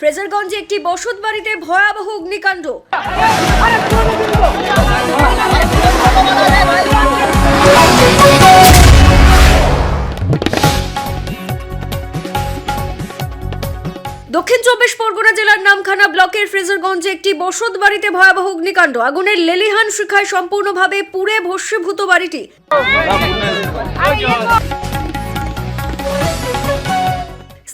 ফ্রেজারগঞ্জে একটি বসত বাড়িতে ভয়াবহ অগ্নিকাণ্ড। দক্ষিণ চব্বিশ পরগনা জেলার নামখানা ব্লকের ফ্রেজারগঞ্জে একটি বসত বাড়িতে ভয়াবহ অগ্নিকাণ্ড। আগুনের লেলিহান শিখায় সম্পূর্ণভাবে পুড়ে ভস্মীভূত বাড়িটি।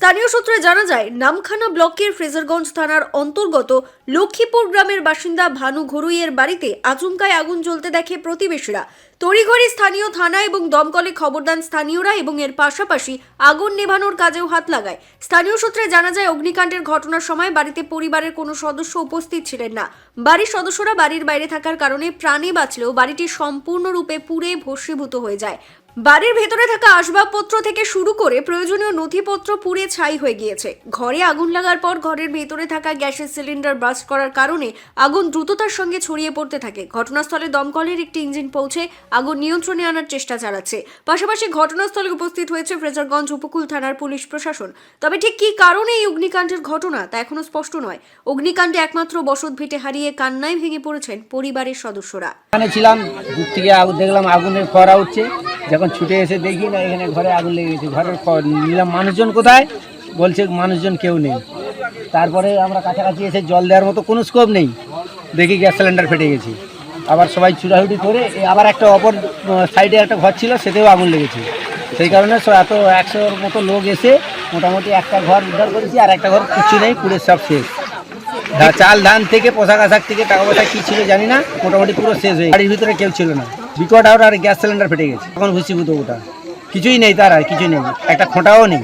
স্থানীয় সূত্রে জানা যায়, নামখানা ব্লকের ফ্রেজারগঞ্জ থানার অন্তর্গত লক্ষ্মীপুর গ্রামের বাসিন্দা ভানু ঘরুইয়ের বাড়িতে আচমকায় আগুন জ্বলতে দেখে প্রতিবেশীরা। তড়িঘড়ি স্থানীয় থানা এবং দমকলে খবর দেন স্থানীয়রা এবং এর পাশাপাশি আগুন নেভানোর কাজেও হাত লাগায়। স্থানীয় সূত্রে জানা যায়, অগ্নিকাণ্ডের ঘটনার সময় বাড়িতে পরিবারের কোনো সদস্য উপস্থিত ছিলেন না। বাড়ির সদস্যরা বাড়ির বাইরে থাকার কারণে প্রাণে বাঁচলেও বাড়িটি সম্পূর্ণরূপে পুড়ে ভস্মীভূত হয়ে যায়। বাড়ির ভেতরে থাকা আসবাবপত্র থেকে শুরু করে প্রয়োজনীয় নথিপত্র পুড়ে ছাই হয়ে গিয়েছে। ঘরে আগুন লাগার পর ঘরের ভেতরে থাকা গ্যাসের সিলিন্ডার ব্রাস্ট করার কারণে আগুন দ্রুততার সঙ্গে ছড়িয়ে পড়তে থাকে। ঘটনাস্থলে দমকলের একটি ইঞ্জিন পৌঁছে আগুন নিয়ন্ত্রণে আনার চেষ্টা চালাচ্ছে। পাশাপাশি ঘটনাস্থলে উপস্থিত হয়েছে ফ্রেজারগঞ্জ উপকূল থানার পুলিশ প্রশাসন। তবে ঠিক কী কারণে এই অগ্নিকাণ্ডের ঘটনা তা এখনও স্পষ্ট নয়। অগ্নিকাণ্ডে একমাত্র বসত ভিটে হারিয়ে কান্নায় ভেঙে পড়েছেন পরিবারের সদস্যরা। ছিলাম দেখলাম, আগুনের খরা উঠছে। যখন ছুটে এসে দেখি না, এখানে ঘরে আগুন লেগে গেছে। ঘরের নিলাম, মানুষজন কোথায়? বলছে, মানুষজন কেউ নেই। তারপরে আমরা কাছাকাছি এসে জল দেওয়ার মতো কোনো স্কোপ নেই। দেখি গ্যাস সিলিন্ডার ফেটে গেছে। আবার সবাই ছুটাছুটি করে আবার একটা অপর সাইডে একটা ঘর ছিল, সেতেও আগুন লেগেছে। সেই কারণে এত একশোর মতো লোক এসে মোটামুটি একটা ঘর উদ্ধার করেছি, আর একটা ঘর কিছু নেই, পুরো সব শেষ। চাল, ধান থেকে, পোশাক আশাক থেকে, টাকা পয়সা কী ছিল জানি না, মোটামুটি পুরো শেষ হয়ে বাড়ির ভিতরে কেউ ছিল না। বিকট আর গ্যাস সিলিন্ডার ফেটে গেছে। এখন ঘুষি ওটা। কিছুই নেই তার আর, কিছুই নেই। একটা খোঁটাও নেই।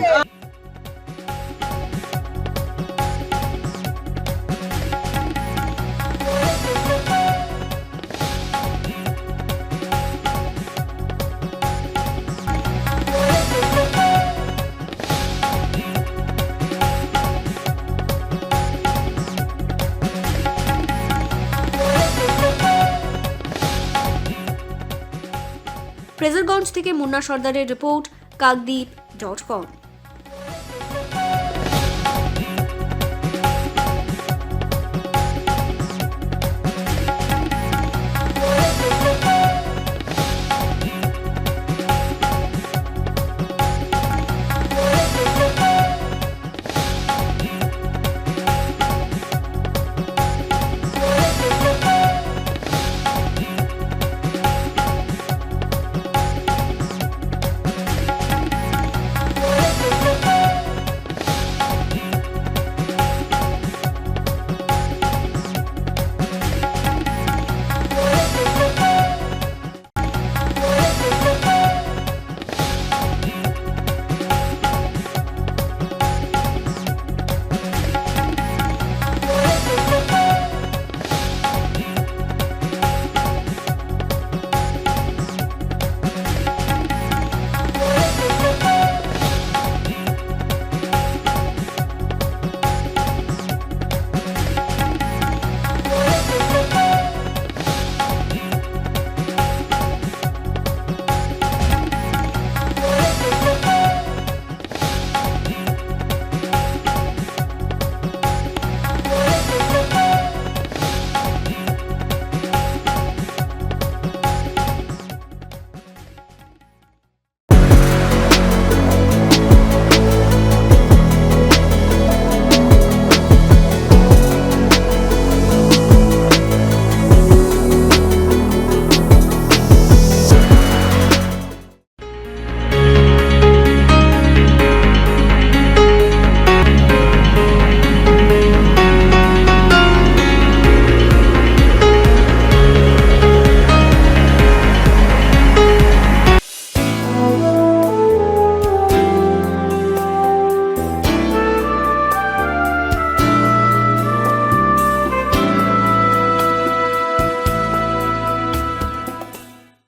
ফ্রেজারগঞ্জ থেকে মুন্না সর্দারের রিপোর্ট কাকদ্বীপ ডট কম।